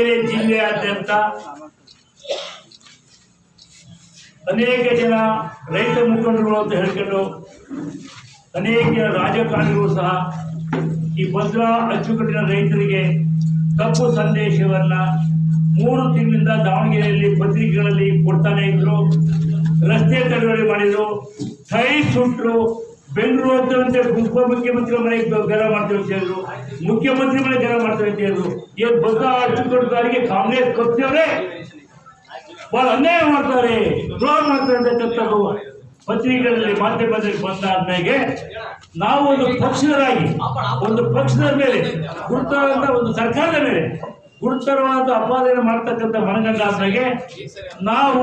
ದಾವಣಗೆರೆ ಜಿಲ್ಲೆಯಾದ್ಯಂತ ಅನೇಕ ಜನ ರೈತ ಮುಖಂಡರು ಅಂತ ಹೇಳ್ಕೊಂಡು ಅನೇಕ ರಾಜಕಾರಣಿಗಳು ಸಹ ಈ ಭದ್ರಾ ಅಚ್ಚುಕಟ್ಟಿನ ರೈತರಿಗೆ ತಪ್ಪು ಸಂದೇಶವನ್ನ ಮೂರು ತಿಂಗಳಿಂದ ದಾವಣಗೆರೆಯಲ್ಲಿ ಪತ್ರಿಕೆಗಳಲ್ಲಿ ಕೊಡ್ತಾನೆ ಇದ್ರು, ರಸ್ತೆ ತಡೆಗಡೆ ಮಾಡಿದ್ರು ಕೈ ಸುಟ್ರು ಬೆಂಗಳೂರು ಹೋಗ್ತಾರಂತೆ ಉಪಮುಖ್ಯಮಂತ್ರಿ ಮನೆಗೆ ಗರ ಮಾಡ್ತೇವೆ ಅಂತ ಹೇಳಿದ್ರು. ಮುಖ್ಯಮಂತ್ರಿ ಮನೆ ಗರ ಮಾಡ್ತೇವೆ ಅಂತ ಹೇಳಿದ್ರು. ಇವತ್ತು ಅಚ್ಚುಕಟ್ಟುಗಾರಿಗೆ ಕಾಂಗ್ರೆಸ್ ಕೊಡ್ತೇವ್ರೆ? ಬಹಳ ಅನ್ಯಾಯ ಮಾಡ್ತಾರೆ. ದ್ರೋಹ ಮಾಡ್ತಾರೆ ಅಂತಕ್ಕಂಥದ್ದು ಪತ್ರಿಕೆಗಳಲ್ಲಿ ಮಾಧ್ಯಮದಲ್ಲಿ ಬಂದಾದ್ಮೇಲೆ ನಾವು ಒಂದು ಪಕ್ಷದರಾಗಿ, ಒಂದು ಪಕ್ಷದ ಮೇಲೆ, ಗುರುತರವಾದ ಒಂದು ಸರ್ಕಾರದ ಮೇಲೆ, ಗುರುತರವಾದ ಅಪಾದನೆ ಮಾಡ್ತಕ್ಕಂಥ ಮನಗಂಡಾದ್ಮೇಲೆ ನಾವು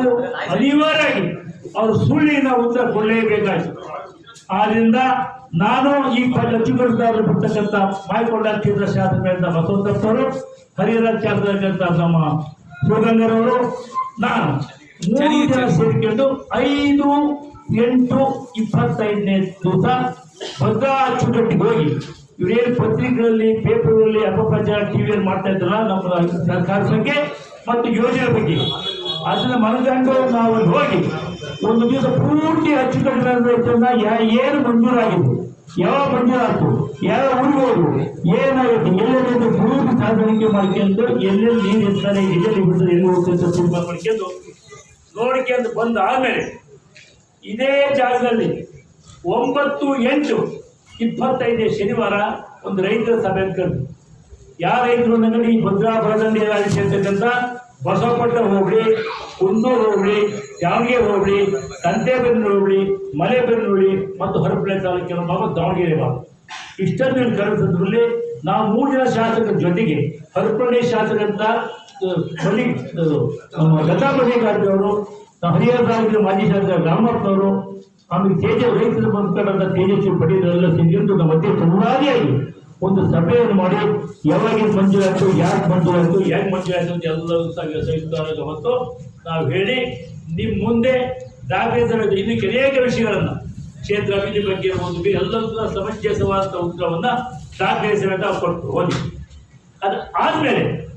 ಅನಿವಾರ್ಯವಾಗಿ ಅವರು ಸುಳ್ಳಿನ ಉತ್ತರ ಕೊಡಲೇಬೇಕಾಯ್ತು ಆದ್ರಿಂದ ನಾನು ಈ ಅಚ್ಚುಕಟ್ಟುದಾರರು ಬಿಡ್ತಕ್ಕಂಥ ಮಾಯಕೊಂಡ ಕೇಂದ್ರ ಶಾಸಕರಿಂದ ಬಸವಂತಪ್ಪರು ಹರಿಹರ ಶಾಸಕರಾದಂಥ ನಮ್ಮ ಶಿವಗಂಗರವರು ನಾನು ಮೂರು ಜನ ಸೇರಿಕೊಂಡು ಐದು ಎಂಟು ಇಪ್ಪತ್ತೈದನೇ ದಿವಸ ಭದ್ರಾ ಅಚ್ಚುಕಟ್ಟಿಗೆ ಹೋಗಿ. ಇವರೇನು ಪತ್ರಿಕೆಗಳಲ್ಲಿ ಪೇಪರ್ಗಳಲ್ಲಿ ಅಪಪ್ರಚಾರ ಟಿವಿಯಲ್ಲಿ ಮಾಡ್ತಾ ಇದ್ರಲ್ಲ ನಮ್ಮ ಸರ್ಕಾರ ಬಗ್ಗೆ ಮತ್ತು ಯೋಜನೆ ಬಗ್ಗೆ. ಅದನ್ನ ಮನಗಂಡು ನಾವು ಹೋಗಿ ಒಂದು ದಿವಸ ಪೂರ್ತಿ ಅಚ್ಚುಕಟ್ಟಿನ ಏನು ಮಂಜೂರಾಗಿತ್ತು ಯಾವ ಮಂಜೂರಾತು ಯಾವ ಊರಿಗೆ ಏನಾಗುತ್ತೆ? ಎಲ್ಲೆಲ್ಲಿ ಪೂರ್ತಿ ಸಾಗಾಣಿಕೆ ಮಾಡ್ಕೊಂಡು ಎಲ್ಲೆಲ್ಲಿ ನೀರು ಇರ್ತಾರೆ ಎಲ್ಲೆಲ್ಲಿ ಬಿಡ್ತಾರೆ ಎಲ್ಲಿ ಹೋಗ್ತಾರೆ ತುಂಬ ಮಾಡ್ಕೊಂಡು ನೋಡ್ಕೊಂಡು ಬಂದ ಆಮೇಲೆ ಇದೇ ಜಾಗದಲ್ಲಿ ಒಂಬತ್ತು ಎಂಟು ಇಪ್ಪತ್ತೈದನೇ ಶನಿವಾರ ಒಂದು ರೈತರ ಸಭೆ ಕರೆದು ಯಾವ ರೈತರು ಅಂದ್ರೆ ಈ ಭದ್ರಾ ಬರದಂಡಿ ಸೇರ್ತಕ್ಕಂಥ ಬಸವಪಟ್ಟ ಹೋಬಳಿ ಕುಂದೂರು ಹೋಬಳಿ ದಾವಣಗೆರೆ ಹೋಬಳಿ ಸಂತೆಬೆನ್ನೂರು ಹೋಬಳಿ ಮಲೆಬೆನ್ನೂರು ಮತ್ತು ಹೊರಪಳ್ಳಿ ತಾಲೂಕಿನ ಭಾಗ ದಾವಣಗೆರೆ ಭಾಗ. ಇಷ್ಟನ್ನು ಕರೆಸಿದ್ರಲ್ಲಿ ನಾವು ಮೂರು ಜನ ಶಾಸಕರ ಜೊತೆಗೆ ಹರಪಳ್ಳಿ ಶಾಸಕರಂತ ಲತಾ ಬಳ್ಳಿಗಾರ್ಜಿ ಅವರು ಹರಿಹರ ತಾಲೂಕಿನ ಮಾಜಿ ಶಾಸಕ ರಾಮಪ್ಪನವರು ಆಮೇಲೆ ತೇಜ ರೈತರ ಬಂದ್ಕೊಂಡಂತ ತೇಜಸ್ವಿ ಪಟೇಲರೆಲ್ಲ ಸೇರಿಕೊಂಡು ನಮ್ಮ ಮಧ್ಯೆ ಸುಮಾರಿಯಾಗಿ ಒಂದು ಸಭೆಯನ್ನು ಮಾಡಿ ಯಾವಾಗ ಇದು ಮಂಜೂರಾಯ್ತು, ಯಾಕೆ ಮಂಜೂರಾಯ್ತು ಯಾಕೆ ಮಂಜೂರಾಯ್ತು ಅಂತ ಸಹಿತ ಹೊತ್ತು ನಾವು ಹೇಳಿ ನಿಮ್ಮ ಮುಂದೆ ದಾಖಲೆ ಇನ್ನು ಅನೇಕ ವಿಷಯಗಳನ್ನು ಕ್ಷೇತ್ರ ಅಭಿವೃದ್ಧಿ ಬಗ್ಗೆ ಒಂದು ಎಲ್ಲರೂ ಸಮಂಜಸವಾದ ಉತ್ತರವನ್ನ ದಾಖಲೆ ಸಮೇತ ಕೊಟ್ಟು ಹೋಗಿ ಅದು ಆದಮೇಲೆ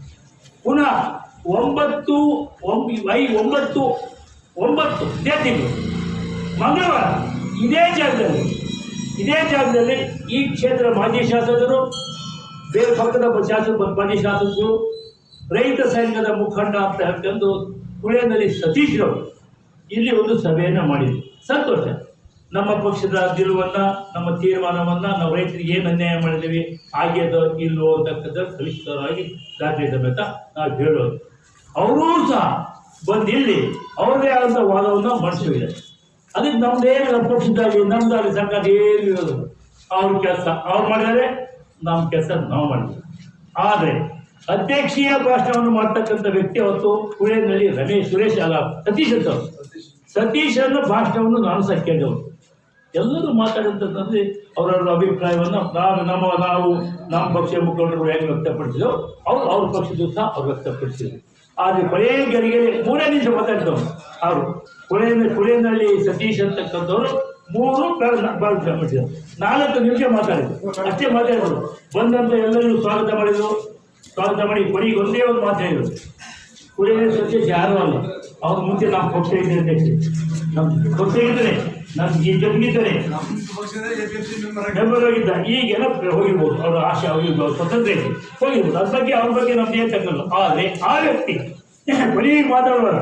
ಪುನಃ ಒಂಬತ್ತು ಒಂಬ ಐ ಒಂಬತ್ತು ಒಂಬತ್ತು, ಇದೇ ತಿಂಗಳು. ಮಂಗಳವಾರ, ಇದೇ ಜಾಗದಲ್ಲಿ ಇದೇ ಜಾಗದಲ್ಲಿ ಈ ಕ್ಷೇತ್ರ ಮಾಜಿ ಶಾಸಕರು ಬೇರೆ ಪಕ್ಕದ ಶಾಸಕ ಮಾಜಿ ಶಾಸಕರು, ರೈತ ಸಂಘದ ಮುಖಂಡ ಅಂತ ಹೇಳ್ಕೊಂಡು ಪುಣೆಯಲ್ಲಿ ಸತೀಶ್ ಅವರು ಇಲ್ಲಿ ಒಂದು ಸಭೆಯನ್ನು ಮಾಡಿದ್ರು. ಸಂತೋಷ. ನಮ್ಮ ಪಕ್ಷದ ಗೆಲುವನ್ನು, ನಮ್ಮ ತೀರ್ಮಾನವನ್ನು ನಾವು ರೈತರಿಗೆ ಏನು ಅನ್ಯಾಯ ಮಾಡಿದ್ದೀವಿ ಆಗ್ಯದೋ ಇಲ್ಲೋ ಅಂತಕ್ಕಂಥ ಸವಿಸ್ತರವಾಗಿ ದಾಖಲೆ ಸಮೇತ ನಾವು ಹೇಳೋದು. ಅವರೂ ಸಹ ಬಂದು ಇಲ್ಲಿ ಅವ್ರದೇ ಆದಂಥ ವಾದವನ್ನು ಮಾಡಿಸಿದೆ ಅದಕ್ಕೆ ನಮ್ದೇನು ನಮ್ಮ ಪಕ್ಷದಾಗಿ ನಮ್ದಾಗಿ ಸರ್ಕಾರ ಏನು ಇರೋದು ಅವ್ರ ಕೆಲಸ ಅವ್ರು ಮಾಡಿದರೆ ನಮ್ಮ ಕೆಲಸ ನಾವು ಮಾಡಿದ್ವಿ ಆದರೆ ಅಧ್ಯಕ್ಷೀಯ ಭಾಷಣವನ್ನು ಮಾಡ್ತಕ್ಕಂಥ ವ್ಯಕ್ತಿ ಅವತ್ತು ಪುಣೆಯಲ್ಲಿ ರಮೇಶ್ ಸುರೇಶ್ ಅಲ್ಲ ಸತೀಶ್ ಅಂತ ಸತೀಶ್. ಸತೀಶನ ಭಾಷಣವನ್ನು ನಾನು ಸಹ ಕೇಳಿದವರು ಎಲ್ಲರೂ ಮಾತಾಡಿದಂತಂದ್ರೆ ಅವರವರ ಅಭಿಪ್ರಾಯವನ್ನು ನಾನು ನಮ್ಮ ನಾವು ನಮ್ಮ ಪಕ್ಷ ಮುಖಂಡರು ಹೇಗೆ ವ್ಯಕ್ತಪಡಿಸಿದ್ರು ಅವ್ರು ಅವ್ರ ಪಕ್ಷದ ಸಹ ಅವ್ರು ವ್ಯಕ್ತಪಡಿಸಿದ್ರು. ಆದರೆ ಕೊನೆಯ ಗರಿಗೆ ಮೂರೇ ನಿಮಿಷ ಮಾತಾಡಿದವರು ಅವರು ಕೊನೆಯ ಕೊನೆಯಲ್ಲಿ ಸತೀಶ್ ಅಂತಕ್ಕಂಥವ್ರು ಮೂರು ಮಾಡಿದ್ರು. ನಾಲ್ಕು ನಿಮಿಷ ಮಾತಾಡಿದ್ರು. ಅಷ್ಟೇ ಮಾತಾಡಿದ್ರು. ಬಂದಂತ ಎಲ್ಲರಿಗೂ ಸ್ವಾಗತ ಮಾಡಿದ್ರು. ಸ್ವಾಗತ ಮಾಡಿ ಬರೀ ಒಂದೇ ಒಂದು ಮಾತಾಡಿದ್ರು ಕುಡಿಯೋ ಸ್ವಚ್ಛ ಯಾರು ಅಲ್ಲ. ಅವ್ರ ಮುಂಚೆ ನಮ್ಮ ಪಕ್ಷ ಇದ್ದೇನೆ ನಮ್ಮ ಪಕ್ಷ ಇದ್ದಾನೆ. ನಮ್ಮ ಈ ಜೊತೆಗಿದ್ದಾನೆ ಮೆಂಬರ್ ಆಗಿದ್ದ ಈಗೆಲ್ಲ ಹೋಗಿರ್ಬೋದು. ಅವ್ರ ಆಶೆ ಹೋಗಿರ್ಬೋದು ಅವ್ರ ಸ್ವತಂತ್ರ ಇದೆ. ಹೋಗಿರ್ಬೋದು. ಅದ್ರ ಬಗ್ಗೆ ಅವ್ರ ಬಗ್ಗೆ ನಮ್ದು ಏನು ತಗೊಂಡು ಆದರೆ ಆ ವ್ಯಕ್ತಿ, ಬರೀ ಮಾತಾಡೋಣ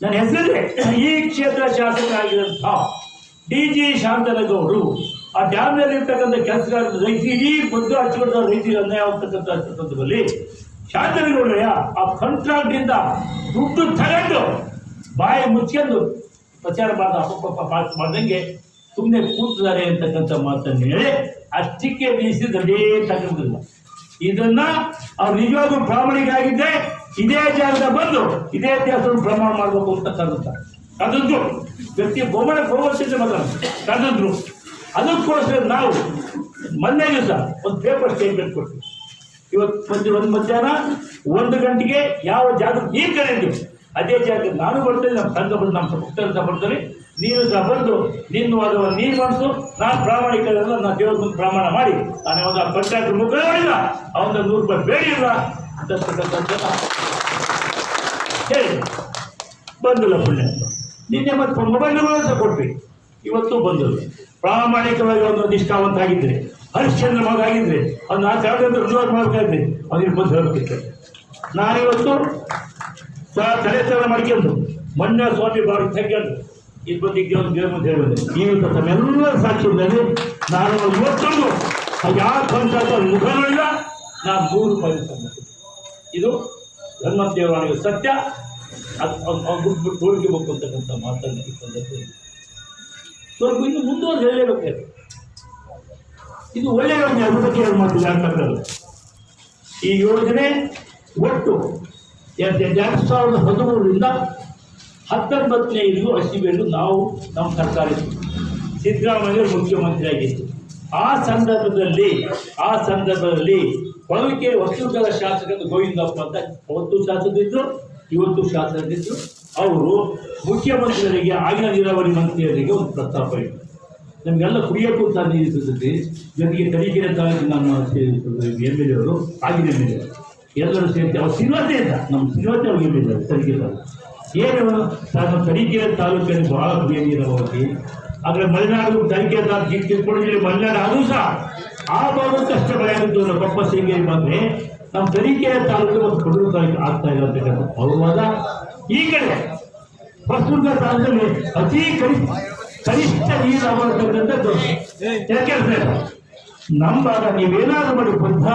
ನನ್ನ ಹೆಸರಿದ್ರೆ ಈ ಕ್ಷೇತ್ರ ಶಾಸಕ ಆಗಿರುವಂತಹ ಡಿ ಜಿ ಶಾಂತನಗೌಡರು ಆ ಡ್ಯಾಮ್ನಲ್ಲಿ ಇರ್ತಕ್ಕಂಥ ಕೆಲಸಗಾರ ರೈತರು, ಇಡೀ ಬದ್ದು ಹಚ್ಚಿಕೊಂಡ ರೈತರಿಗೆ ಅನ್ಯಾಯ ಆಗ್ತಕ್ಕಂಥ ಸಂದರ್ಭದಲ್ಲಿ ಶಾಂತನಗೌಡರಯ್ಯ ಆ ಕಾಂಟ್ರಾಕ್ಟ್ ಇಂದ ದುಡ್ಡು ತಗೊಂಡು ಬಾಯಿ ಮುಚ್ಕೊಂಡು ಪ್ರಚಾರ ಮಾಡಿದ ಅಪ್ಪಪ್ಪ ಪಾಸ್ ಮಾಡ್ದಂಗೆ ಸುಮ್ಮನೆ ಕೂತಿದ್ದಾರೆ ಅಂತಕ್ಕಂಥ ಮಾತನ್ನು ಹೇಳಿ ಅಷ್ಟಕ್ಕೆ ಬೀಸಿ ಅದೇ ತಗೊಂಡಿಲ್ಲ. ಇದನ್ನ ಅವ್ರು ನಿಜವಾಗ್ಲೂ ಪ್ರಾಮಾಣಿಕ ಇದೇ ಜಾಗದ ಬಂದು ಇದೇ ದೇವಸ್ಥಾನ ಪ್ರಮಾಣ ಮಾಡಬೇಕು ಅಂತ ಕರೆದ ಕರೆದ್ರು. ವ್ಯಕ್ತಿ ಬಹುಮಾನ ಹೋಗೋಷ್ಟಿದ್ರೆ ಮಾತ್ರ ಕರೆದ್ರು. ಅದಕ್ಕೋಸ್ಕರ ನಾವು ಮೊನ್ನೆ ದಿವಸ ಒಂದು ಪೇಪರ್ ಸ್ಟೇಟ್ಮೆಂಟ್ ಕೊಡ್ತೀವಿ ಇವತ್ತು ಮಧ್ಯ ಒಂದು ಮಧ್ಯಾಹ್ನ ಒಂದು ಗಂಟೆಗೆ ಯಾವ ಜಾಗ ನೀರು ಕಡೆ ಅದೇ ಜಾಗ ನಾನು ಬರ್ತೇನೆ, ನಮ್ಮ ಸಂಘ ಬಂದು ನಮ್ಮ ಸಹ ಬರ್ತಾರೆ. ನೀನು ಸಹ ಬಂದು ನಿನ್ನ ಅದನ್ನು ನೀನು ಮಾಡಿಸು ನಾನು ಪ್ರಾಮಾಣಿಕ ನಾನು ದೇವ್ರ ಮುಂದೆ ಪ್ರಮಾಣ ಮಾಡಿ. ನಾನು ಒಂದು ಪಂಚಾಯತ್ ಮುಖ ಮಾಡಿಲ್ಲ ಅವನ ನೂರು ರೂಪಾಯಿ ಬೇಡಿಲ್ಲ ಅಂತಕ್ಕಂಥದ್ದನ್ನ ಹೇಳಿ ಬಂದಿಲ್ಲ ಪುಣ್ಯ ನಿನ್ನೆ ಮತ್ತೆ ಮೊಬೈಲ್ ಅಂತ ಕೊಟ್ವಿ. ಇವತ್ತು ಬಂದರು ಪ್ರಾಮಾಣಿಕವಾಗಿ ಒಂದು ನಿಷ್ಠಾವಂತ ಆಗಿದ್ರೆ ಹರಿಶ್ಚಂದ್ರ ಮಗ ಆಗಿದ್ರೆ ಅವ್ನು ನಾಲ್ಕು ಯಾವ್ದಾದ್ರು ರುಜುವಾತ್ ಮಾಡ್ತಾ ಇದ್ದೆ ಅವ್ನಿಗೆ ಬಂದು ಹೇಳಬೇಕಿತ್ತು ನಾನಿವತ್ತು ತಲೆ ತಲೆ ಮಾಡ್ಕೊಂಡು ಮೊನ್ನೆ ಸ್ವಾಮಿ ಬಾರು ತೆಗೆದು ಇದು ಬಂದಿದ್ದೆ ಒಂದು ದೇವ್ರ ಮುಂದೆ ಹೇಳಿದೆ ಇವತ್ತು ತಮ್ಮೆಲ್ಲರ ಸಾಕ್ಷಿಯಲ್ಲಿ ನಾನು ಇವತ್ತೊಂದು ಯಾವ ಪಂಚಾಯತ್ ಇಲ್ಲ ನಾನು ಮೂರು ರೂಪಾಯಿ ಇದು ಧರ್ಮದೇವರಾಣಿಗೆ ಸತ್ಯ ಅದು ಅವ್ನು ಬಿಟ್ಬಿಟ್ಟು ತೋರಿಸಬೇಕು ಅಂತಕ್ಕಂಥ ಮಾತನ್ನು ಈ ಸಂದರ್ಭದಲ್ಲಿ ಸ್ವಲ್ಪ ಇನ್ನು ಮುಂದುವರೆದು ಹೇಳಲೇಬೇಕು ಇದು ಒಳ್ಳೆಯ ಅದ್ರ ಬಗ್ಗೆ ಅಂತಕ್ಕಂಥದ್ದು ಈ ಯೋಜನೆ ಒಟ್ಟು ಎರಡು ಸಾವಿರದ ಹದಿಮೂರರಿಂದ ಹತ್ತೊಂಬತ್ತನೇ ಇದು ಅಸಿಬೇರು ನಾವು ನಮ್ಮ ಸರ್ಕಾರ. ಸಿದ್ದರಾಮಯ್ಯ ಮುಖ್ಯಮಂತ್ರಿ ಆಗಿತ್ತು ಆ ಸಂದರ್ಭದಲ್ಲಿ ಆ ಸಂದರ್ಭದಲ್ಲಿ ಹೊಳಕೆ ವಸ್ತುಗಳ ಶಾಸಕ ಗೋವಿಂದಪ್ಪ ಅಂತ ಅವತ್ತು ಶಾಸಕರಿದ್ದರು ಇವತ್ತು ಶಾಸಕರಿದ್ರು ಅವರು ಮುಖ್ಯಮಂತ್ರಿಗಳಿಗೆ ಆಗಿನ ನೀರಾವರಿ ಮಂತ್ರಿಯವರಿಗೆ ಒಂದು ಪ್ರಸ್ತಾಪ ಇದೆ. ನಮಗೆಲ್ಲ ಕುಡಿಯೋಕ್ಕೂ ಸಹ ನೀರು ಸಿಗುತ್ತೆ ಜೊತೆಗೆ ತರೀಕೆರೆ ತಾಲೂಕಿನ ನಮ್ಮ ಎಂ ಎಲ್ ಎವರು ಆಗಿನ ಎಂ ಎಲ್ ಎ ಎಲ್ಲರೂ ಸೇರಿಸಿ ಅವ್ರು ಸಿನಿಮಾತೆ ಇಲ್ಲ. ನಮ್ಮ ಸಿನಿಮಾತೆ ಅವ್ರಿಗೆ M L A Tarikere taluk. ಏನು ಸರ್ ನಮ್ಮ ತರೀಕೆರೆ ತಾಲೂಕಿನಲ್ಲಿ ಬಹಳ ಕುಡಿಯೋ ನೀರಾವರಿ ಆದರೆ ಮಲೆನಾಡು ತನಿಖೆ ಜಿಲ್ಲೆ ಮಲೆನಾಡು ಅದು ಸಹ. ಆ ಭಾಗದ ಕಷ್ಟ ಆಗುತ್ತೆ ನಮ್ಮ ಪಪ್ಪ ಸೇಂಗೇರಿ ಬಂದರೆ. ನಮ್ಮ ತರೀಕೆರೆ ತಾಲೂಕು ಮತ್ತು ಕೊಡಗು ತಾಲೂಕು ಆಗ್ತಾ ಇಲ್ಲ ಅಂತಕ್ಕಂಥ ವಾದ ಈ ಕಡೆ ಪ್ರಸ್ತುತ ಕಾಲದಲ್ಲಿ ಅತಿ ಕನಿಷ್ಠ ಕನಿಷ್ಠ ನೀರು ಯಾಕೆ ಯಾಕೆಂದ್ರೆ ನಮ್ಮ ಭಾಗ ನೀವೇನಾದ್ರೂ ಮಾಡಿ ಬದ್ಧ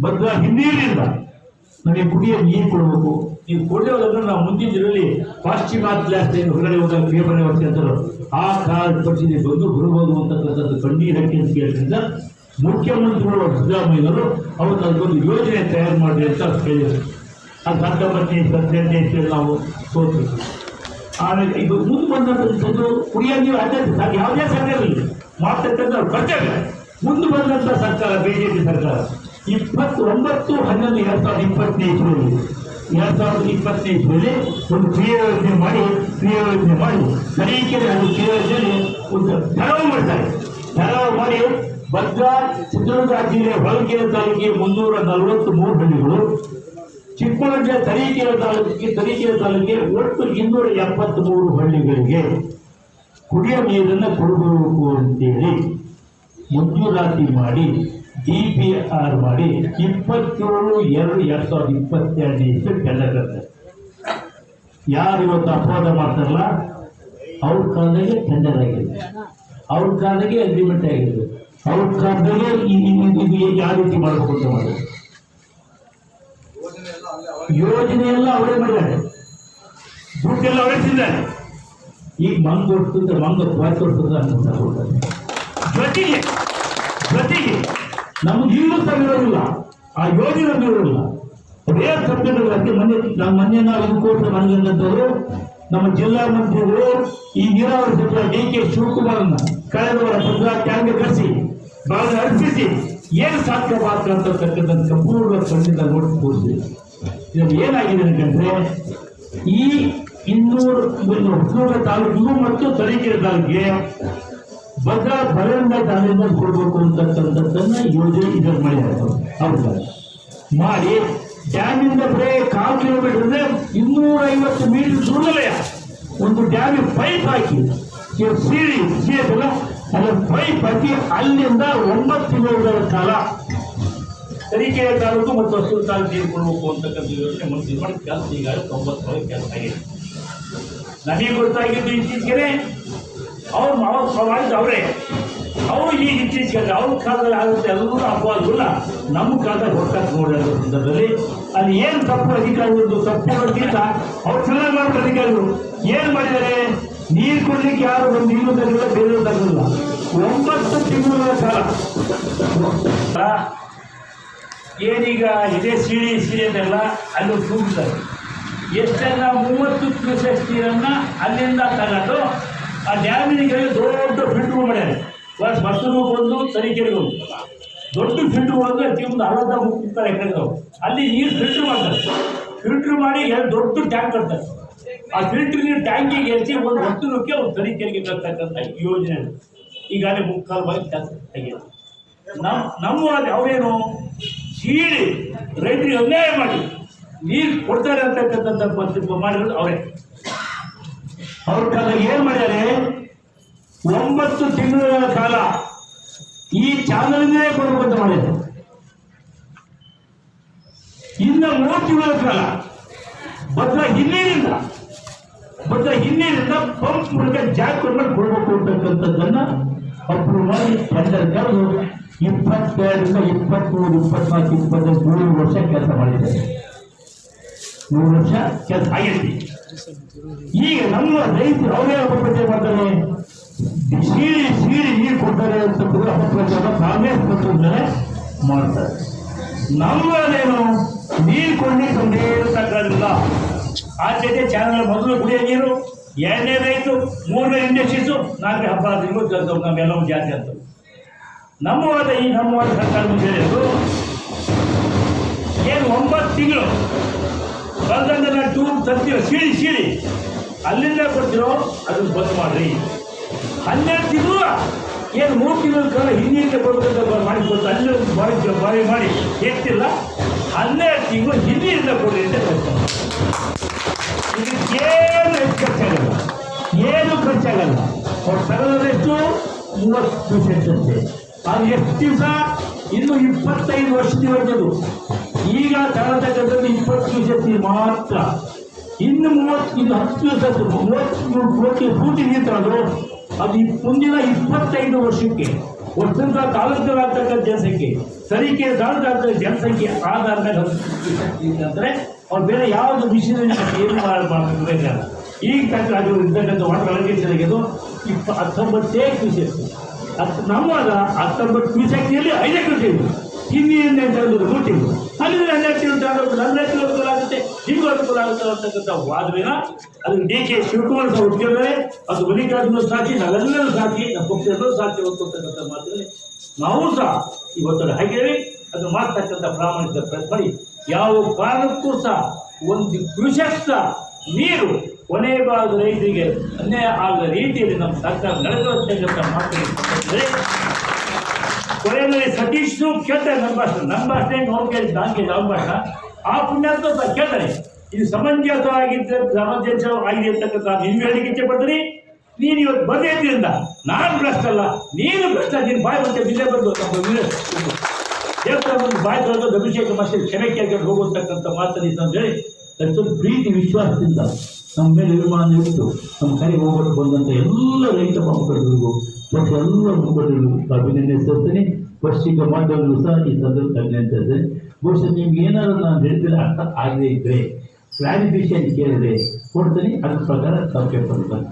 ಬದ್ಧ ಹಿಂದಿರಲಿಲ್ಲ ನಮಗೆ ಕುಡಿಯ ನೀರು ಕೊಡಬೇಕು. ನೀವು ಕೊಡೋದಂದ್ರೆ ನಾವು ಮುಂದಿನ ದಿನದಲ್ಲಿ ಪಾಶ್ಚಿಮಾತ್ಯ ಹೊರಗಡೆ ಹೋದಾಗ ವರ್ಷ ಅಂತಾರೆ ಆ ಕಾಲದ ಪರಿಸ್ಥಿತಿ ಬಂದು ಬರಬಹುದು ಅಂತಕ್ಕಂಥದ್ದು ಕಣ್ಣೀರು ಹಾಕಿ ಅಂತ ಕೇಳಿದ್ರಿಂದ ಮುಖ್ಯಮಂತ್ರಿಗಳು ಸಿದ್ದರಾಮಯ್ಯನವರು ಅವತ್ತು ಅದಕ್ಕೊಂದು ಯೋಜನೆ ತಯಾರು ಮಾಡಿ ಅಂತ ಹೇಳಿದರು ಹತ್ತೊಂಬತ್ತನೇ ಹದಿನೆಂಟನೇ ಇಸ್ವಿಯಲ್ಲಿ ನಾವು ಸೋತಿದ್ವಿ ಆಮೇಲೆ ಇದು ಮುಂದೆ ಬಂದಂಥದ್ದು ಕುಡಿಯೋ ನೀರು ಯಾವುದೇ ಸರ್ಕಾರ ಇಲ್ಲ. ಮಾಡ್ತಕ್ಕಂಥ ಬರ್ತೇವೆ ಮುಂದೆ ಬಂದಂಥ ಸರ್ಕಾರ ಬಿಜೆಪಿ ಸರ್ಕಾರ. ಇಪ್ಪತ್ತೊಂಬತ್ತು, ಹನ್ನೊಂದು, ಎರಡು ಸಾವಿರದ ಇಪ್ಪತ್ತನೇ ಇಸ್ವಿಯಲ್ಲಿ ಎರಡು ಸಾವಿರದ ಇಪ್ಪತ್ತನೇ ಇಸ್ವಿಯಲ್ಲಿ ಒಂದು ಕ್ರಿಯಾ ಯೋಜನೆ ಮಾಡಿ, ಕ್ರಿಯಾ ಯೋಜನೆ ಮಾಡಿ ತರೀಕೆರೆ ಅದು ಕ್ರಿಯಾ ಯೋಜನೆ ಒಂದು ತೆರವು ಮಾಡ್ತಾರೆ. ತೆರವು ಮಾಡಿ ಭದ್ರಾ ಚಿತ್ರದುರ್ಗ ಜಿಲ್ಲೆ ಹೊಳಕೆರೆ ತಾಲೂಕಿಗೆ ಮುನ್ನೂರ ನಲವತ್ತು ಮೂರು ಹಳ್ಳಿಗಳು ಚಿಕ್ಕಮಗಳೂರಿನ ತರೀಕೆರೆ ತಾಲೂಕಿಗೆ ತರೀಕೆರೆ ತಾಲೂಕಿಗೆ ಒಟ್ಟು ಇನ್ನೂರ ಎಪ್ಪತ್ತ್ಮೂರು ಹಳ್ಳಿಗಳಿಗೆ ಕುಡಿಯೋ ನೀರನ್ನು ಕೊಡಬೇಕು ಅಂತೇಳಿ ಮಂಜೂರಾತಿ ಮಾಡಿ ಡಿ ಪಿ ಆರ್ ಮಾಡಿ ಇಪ್ಪತ್ತೇಳು ಎರಡು ಎರಡು ಸಾವಿರದ ಇಪ್ಪತ್ತೆರಡು ಇಷ್ಟು ಟೆಂಡರ್ ಯಾರು ಇವತ್ತು ಅಪವಾದ ಮಾಡ್ತಾರಲ್ಲ ಅವ್ರ ಕಾಲದಾಗೆ ಟೆಂಡರ್ ಆಗಿದೆ ಅವ್ರ ಕಾಲದಾಗೆ ಅಗ್ರಿಮೆಂಟ್ ಆಗಿದೆ ಅವ್ರ ಕಾಲದಾಗೆ ಯಾವ ರೀತಿ ಮಾಡಬೇಕು ಅಂತ ಮಾಡಿ ಯೋಜನೆ ಎಲ್ಲ ಅವರೇ ಮಾಡಿದ್ದಾರೆ. ದುಡ್ಡೆಲ್ಲ ಅವರೇ ತಿಂದಾರೆ ಈಗ ಮಂಗ ಕೊಡ್ತಿದ್ರೆ ಮಂಗ ಬಾಯ್ ಕೊಡ್ತಿದ್ರೆ ಅಂತ ಜೊತೆಗೆ ಜೊತೆಗೆ ನಮ್ಗೆ ಈಗಲೂ ತಗಿರೋದಿಲ್ಲ ಆ ಯೋಜನೆ ಇರೋದಿಲ್ಲ. ರೇರ್ ಸಬ್ಜೆಕ್ಟ್ಗಳಲ್ಲಿ ಮೊನ್ನೆ ನಮ್ಮ ಮೊನ್ನೆ ನಾವು ಕೋಟಿ ಕೋರ್ಟ್ ಮನಗಂಡವರು ನಮ್ಮ ಜಿಲ್ಲಾ ಮಂತ್ರಿಗಳು ಈ ನೀರಾವರಿ ಸಚಿವ ಡಿ ಕೆ ಶಿವಕುಮಾರನ್ನ ಕಳೆದ ವಾರ ಭದ್ರಾ ಟ್ಯಾಂಕ್ ಕರೆಸಿ ಭಾಳ ಅರ್ಪಿಸಿ ಏನು ಸಾಧ್ಯವಾಗ್ತಕ್ಕಂಥ ಸಂಪೂರ್ಣ ಖಂಡಿತ ನೋಡಿ ತೋರಿಸಿ ಇದರಲ್ಲಿ ಏನಾಗಿದೆ ಅಂತಂದ್ರೆ, ಈ ಇನ್ನೂರು ಹೊಸೂರು ತಾಲೂಕು ಮತ್ತು ತರೀಕೆರೆ ತಾಲೂಕಿಗೆ ಭದ್ರಾ ಬರೆಯಿಂದ ತಾಲೂಕು ಕೊಡಬೇಕು ಅಂತಕ್ಕಂಥದ್ದನ್ನ ಯೋಜನೆ ಇದನ್ನು ಮಾಡಿದ್ದಾರೆ. ಹೌದಾ? ಮಾಡಿ, ಡ್ಯಾಮಿಂದ ಬರೇ ಕಾಲು ಕಿಲೋಮೀಟರ್ ಅಂದ್ರೆ ಇನ್ನೂರ ಐವತ್ತು ಮೀಟರ್ ದೂರದಲ್ಲೇ ಒಂದು ಡ್ಯಾಮಿಗೆ ಪೈಪ್ ಹಾಕಿ ಸೀರಿ ಸೀಳಿ ಸೀಳಲ್ಲ ಅದರ ಪೈಪ್ ಹಾಕಿ ಅಲ್ಲಿಂದ ಒಂಬತ್ತು ಕಿಲೋಮೀಟರ್ ಕಾಲ ತರೀಕೆರೆ ತಾಲೂಕು ಮತ್ತು ಹೊಸೂರು ತಾಲೂಕು ನೀರು ಕೊಡಬೇಕು ಅಂತಕ್ಕಂಥ ಯೋಜನೆ ಮುಂದೆ ಮಾಡಿ ಕೆಲಸ ಈಗಾಗಲೇ ತೊಂಬತ್ತೊಳಗೆ ಕೆಲಸ ಆಗಿದೆ. ನನಗೆ ಗೊತ್ತಾಗಿದ್ದು ಇತ್ತೀಚೆಗೆ ಅವ್ರು ಅವ್ರು ಮಾಡಿದ್ದು ಅವರೇ. ಅವರು ಈಗ ಇತ್ತೀಚೆಗೆ ಅವ್ರ ಕಾಲದಲ್ಲಿ ಆಗುತ್ತೆ ಎಲ್ಲರೂ ಅಪವಾದಗಳನ್ನ ನಮ್ಮ ಕಾಲದಲ್ಲಿ ಹೊರತಾಗಿ ನೋಡಿರೋ ಸಂದರ್ಭದಲ್ಲಿ ಅಲ್ಲಿ ಏನು ತಪ್ಪು ಅಧಿಕಾರಿಗಳು ತಪ್ಪು ಅನ್ನೋದಕ್ಕಿಂತ ಅವ್ರು ಚೆನ್ನಾಗಿ ಮಾಡ್ತಾರೆ ಅಧಿಕಾರಿಗಳು. ಏನು ಮಾಡಿದ್ದಾರೆ? ನೀರು ಕೊಡ್ಲಿಕ್ಕೆ ಯಾರು ಒಂದು ನೀರು ತಗಲಿಲ್ಲ ಬೇರೆ ತಗಲಿಲ್ಲ ಒಂಬತ್ತು ತಿಂಗಳ ಕಾಲ ಏನೀಗ ಇದೇ ಸಿಡಿ ಅಂತೆಲ್ಲ ಅಲ್ಲಿ ತುಂಬಿದ್ದಾರೆ ಎಷ್ಟೆಲ್ಲ ಮೂವತ್ತು ಕ್ಯೂಸೆಕ್ಸ್ ನೀರನ್ನು ಅಲ್ಲಿಂದ ತಗೊಂಡು ಆ ಡ್ಯಾಮಿನಿಗೆ ದೊಡ್ಡ ಫಿಲ್ಟ್ರು ಮಾಡ್ಯಾರೆ. ಬಸ್ ಬಸ್ಸು ಬಂದು ತರೀಕೆರೆಗೆ ದೊಡ್ಡ ಫಿಲ್ಟ್ರು ಬಂದು ಜೀವನದ ಅರ್ಧ ಮುಕ್ತಾರೆ ಎಕರೆಗೆ ಅಲ್ಲಿ ನೀರು ಫಿಲ್ಟ್ರ್ ಮಾಡ್ತಾರೆ. ಫಿಲ್ಟ್ರ್ ಮಾಡಿ ದೊಡ್ಡ ಟ್ಯಾಂಕ್ ಕಟ್ತಾರೆ. ಆ ಫಿಲ್ಟರ್ ನೀರು ಟ್ಯಾಂಕಿಗೆ ಎಲ್ಸಿ ಒಂದು ಹತ್ತು ಒಂದು ತರೀಕೆರೆಗೆ ಕಟ್ತಕ್ಕಂಥ ಯೋಜನೆ. ಈಗಾಗಲೇ ಮುಕ್ಕಾಲು ಭಾಗ ಕೆಲಸ ಆಗಿದೆ ನಮ್ಮ ನಮ್ಮ ಅವರೇನು ಸೀಳಿ ರೈತರಿಗೆ ಅನ್ಯಾಯ ಮಾಡಿ, ನೀರು ಕೊಡ್ತಾರೆ ಅಂತಕ್ಕಂಥ ಪದ್ಧತಿ ಮಾಡಿರೋದು ಅವರೇ. ಅವ್ರ ಕಾಲ ಏನ್ ಮಾಡಿದ್ದಾರೆ? ಒಂಬತ್ತು ತಿಂಗಳ ಕಾಲ ಈ ಚಾನಲ್ನೇ ಕೊಡಬೇಕಂತ ಮಾಡಿದ್ದಾರೆ ಇನ್ನು ಮೂರು ತಿಂಗಳ ಕಾಲ ಭದ್ರ ಹಿನ್ನೀರಿಂದ ಭದ್ರ ಹಿನ್ನೀರಿಂದ ಪಂಪ್ ಮೂಲಕ ಜಾಕ್ ಕೊಡಬೇಕು ಅಂತಕ್ಕಂಥದ್ದನ್ನ ಅಪ್ರೂವ್ ಮಾಡಿ ಟೆಂಡರ್ ಕರೆದು ಇಪ್ಪತ್ತೆರಡರಿಂದ ಇಪ್ಪತ್ಮೂರು, ಇಪ್ಪತ್ನಾಲ್ಕು, ಇಪ್ಪತ್ತೈದು, ಮೂರು ವರ್ಷ ಕೆಲಸ ಮಾಡಿದೆ. ಮೂರು ವರ್ಷ ಕೆಲಸ ಆಗೈತಿ ಈಗ ನಮ್ಮ ರೈತರು ಅವರೇ ಅಪಪ್ರಚಾರ ಮಾಡ್ತಾರೆ, ಸೀಳಿ ಸೀಳಿ ನೀರು ಕೊಡ್ತಾರೆ ಅಂತ ಅಪಪ್ರಚಾರ ಕಾಂಗ್ರೆಸ್ ಪಕ್ಷದಿಂದಲೇ ಮಾಡ್ತಾರೆ. ನಮ್ಮದೇನು ನೀರು ಕೊಡಲಿ ಕೊಂಡೇ ತಗೊಳ್ಳಿಲ್ಲ ಆದ್ಯತೆ ಚಾನಲ್ ಮೊದಲು ಕುಡಿಯೋ ನೀರು ಎರಡನೇ ರೈತು ಮೂರನೇ ಇಂಡಸ್ಟ್ರೀಸು, ನಾಲ್ಕನೇ ಹಬ್ಬ ಕೆಲಸ ನಮ್ಮೆಲ್ಲವೂ ಜಾತಿ ಅಂತ. ನಮ್ಮವಾದ ಈ ನಮ್ಮವಾದ ಸರ್ಕಾರ ಬೇರೆದು ಏನು ಒಂಬತ್ತು ತಿಂಗಳು ಬಂದಂಗೆಲ್ಲ ಟೂರ್ ತರ್ತೀವಿ ಸೀಳಿ ಸೀಳಿ. ಅಲ್ಲಿಂದ ಕೊಡ್ತಿರೋ ಅದನ್ನು ಬಂದ್ ಮಾಡ್ರಿ. ಹನ್ನೆರಡು ತಿಂಗಳು ಏನು ಮೂರು ತಿಂಗಳ ಕಾಲ ಹಿಂದಿಯಿಂದ ಕೊಡ್ಬೇಕಂತ ಮಾಡಿ ಕೊಟ್ಟು ಅಲ್ಲಿ ಬಾರಿ ಬಾರಿ ಮಾಡಿ ಎತ್ತಿಲ್ಲ. ಹನ್ನೆರಡು ತಿಂಗಳು ಹಿಂದಿಯಿಂದ ಕೊಡ್ರಿ ಅಂತ ಹೇಳ್ತಾರೆ. ಇದಕ್ಕೇನು ಹೆಚ್ಚು ಖರ್ಚಾಗಲ್ಲ ಏನು ಖರ್ಚಾಗಲ್ಲ. ಅವ್ರು ತಗೊಳ್ಳೋದೆಷ್ಟು ಮೂವತ್ತು ಸೆಂಟ್ ಅಂತೆ ಅದು ಎಷ್ಟು ದಿವಸ? ಇನ್ನು ಇಪ್ಪತ್ತೈದು ವರ್ಷದವರೆಗೂ ಈಗ ತಗೊಳ್ತಕ್ಕಂಥದ್ದು ಇಪ್ಪತ್ತು ದಿವಸ ಮಾತ್ರ. ಇನ್ನು ಮೂವತ್ತು, ಇನ್ನು ಹತ್ತು ದಿವಸ ಮೂವತ್ತು ಪೂರ್ತಿ ತಗೊಂಡು ಅದು. ಮುಂದಿನ ಇಪ್ಪತ್ತೈದು ವರ್ಷಕ್ಕೆ, ವರ್ಷದ ತಾಲೂಕಲ್ಲಾಗ್ತಕ್ಕಂಥ ಜನಸಂಖ್ಯೆ ಸರಿಕೆ ತಾಲೂಕಾಗ್ತಕ್ಕ ಜನಸಂಖ್ಯೆ ಆಧಾರದ ಅಂದರೆ ಅವ್ರು ಬೇರೆ ಯಾವುದು ವಿಷಯದಲ್ಲಿ ಏನು ಮಾಡಬೇಕಾಗಲ್ಲ ಈಗ ತಕ್ಕ ಅದು ಇರ್ತಕ್ಕಂಥ ಒಟ್ಟು ಅಲೋಕೇಶನ್ ಇದು ಇಪ್ಪ ಹತ್ತೊಂಬತ್ತೇ ಕ್ಯೂಸೆಕ್ ಹತ್ತು ನಮ್ಮದ ಹತ್ತೊಂಬತ್ತು ಕ್ಯೂಸೆಕ್ನಲ್ಲಿ ಐದೇ ಕ್ಯೂಸೆಕ್ ಹಿಂದಿಯಿಂದ ಹೇಳಿದ್ರು ರೂಟಿಂಗ್ ಅಲ್ಲಿಂದ ಹನ್ನೆರಡು ಅಂತ ತಗೊಂಡು ಹನ್ನೆರಡು ಅನುಕೂಲ ಆಗುತ್ತೆ ನಿಮಗೂ ಅನುಕೂಲ ಆಗುತ್ತೆ ಅಂತಕ್ಕಂಥ ವಾದವೇನ ಅದು ಡಿ ಕೆ ಶಿವಕುಮಾರ್ ಸಹ ಒಪ್ಪಿದ್ದಾರೆ ಅದು ಮಲ್ಲಿಕಾರ್ಜುನ ಸಾಕ್ಷಿ ನಾವೆಲ್ಲರೂ ಸಾಕ್ಷಿ, ನಮ್ಮ ಪಕ್ಷದಲ್ಲೂ ಸಾಕ್ಷಿ ಅಂತಕ್ಕಂಥ ಮಾತಿನಲ್ಲಿ ನಾವು ಸಹ ಇವತ್ತು ಹಾಗೇಳಿ ಅದು ಮಾಡ್ತಕ್ಕಂಥ ಪ್ರಾಮಾಣಿಕ ಪ್ರಯತ್ನ ಯಾವ ಕಾರಣಕ್ಕೂ ಸಹ ಒಂದು ಕೃಷಿ ಸಹ ನೀರು ಕೊನೆ ಭಾಗದ ರೈತರಿಗೆ ಅನ್ಯಾಯ ಆಗದ ರೀತಿಯಲ್ಲಿ ನಮ್ಮ ಸರ್ಕಾರ ನಡೆದುವಂತ ಮಾತುಗಳು ಕೊನೆಯಲ್ಲಿ ಸತೀಶ್ನು ಕೇಳ್ತಾರೆ ನಮ್ಮ ಭಾಷೆ ನಮ್ಮ ಭಾಷೆ ಅವ್ರು ಕೇಳಿದ್ದು? ನಾನು ಕೇಳಿದ ಅವ್ರ ಭಾಷೆ ಆ ಪುಣ್ಯಾತ್ಮ ಕೇಳ್ತಾರೆ. ಇದು ಸಮಂಜಸವಾಗಿದ್ದ ಸಮಂಜಸ ಆಗಿದೆ ಅಂತಕ್ಕಂಥ ನೀವು ಹೇಳಿಕೆ ಇಚ್ಛೆ ನೀನು ಇವತ್ತು ಬಂದೇ ಇದ್ರಿಂದ. ನಾನು ಭ್ರಷ್ಟ ಅಲ್ಲ. ನೀನು ಭ್ರಷ್ಟ. ನೀನು ಬಾಯಿ ಮತ್ತೆ ಬಿಲ್ಲೇ ಬಂದು ದೇವಸ್ಥಾನ ಬಾಯ್ ತೊಳೆದು ಅಭಿಷೇಕ ಮಾಡಿ ಕ್ಷಮೆ ಕೇಳ್ಕೊಂಡು ಹೋಗುವಂತಕ್ಕಂಥ ಮಾತನ್ನು ಹೇಳಿ. ಅಷ್ಟೊಂದು ಪ್ರೀತಿ ವಿಶ್ವಾಸದಿಂದ ನಮ್ಮ ಮೇಲೆ ನಿರ್ಮಾಣ ಇಟ್ಟು ನಮ್ಮ ಕೈ ಹೋಗಲು ಬಂದಂಥ ಎಲ್ಲ ರೈತ ಮಕ್ಕಳಿಗೂ ಮತ್ತು ಎಲ್ಲ ಮಕ್ಕಳಿಗೂ ಅಭಿನಂದನೆ ಸಲ್ಲಿಸ್ತೀನಿ. ಪಶ್ಚಿಮ ಮಾಧ್ಯಮಗಳು ಸಹ ಈ ಸಂದರ್ಭದಲ್ಲಿ ಅಭಿನಂದಿಸಿದೆ ಬಹುಶಃ ನಿಮ್ಗೆ ಏನಾದ್ರು ನಾನು ಹೇಳಿದ್ರೆ ಅರ್ಥ ಆಗದೇ ಇದ್ರೆ ಕ್ಲಾರಿಫಿಕೇಶನ್ ಕೇಳಿದ್ರೆ ಕೊಡ್ತೀನಿ. ಅದ್ರ ಪ್ರಕಾರ ತಪ್ಪೆ ಕೊಡ್ತಾನೆ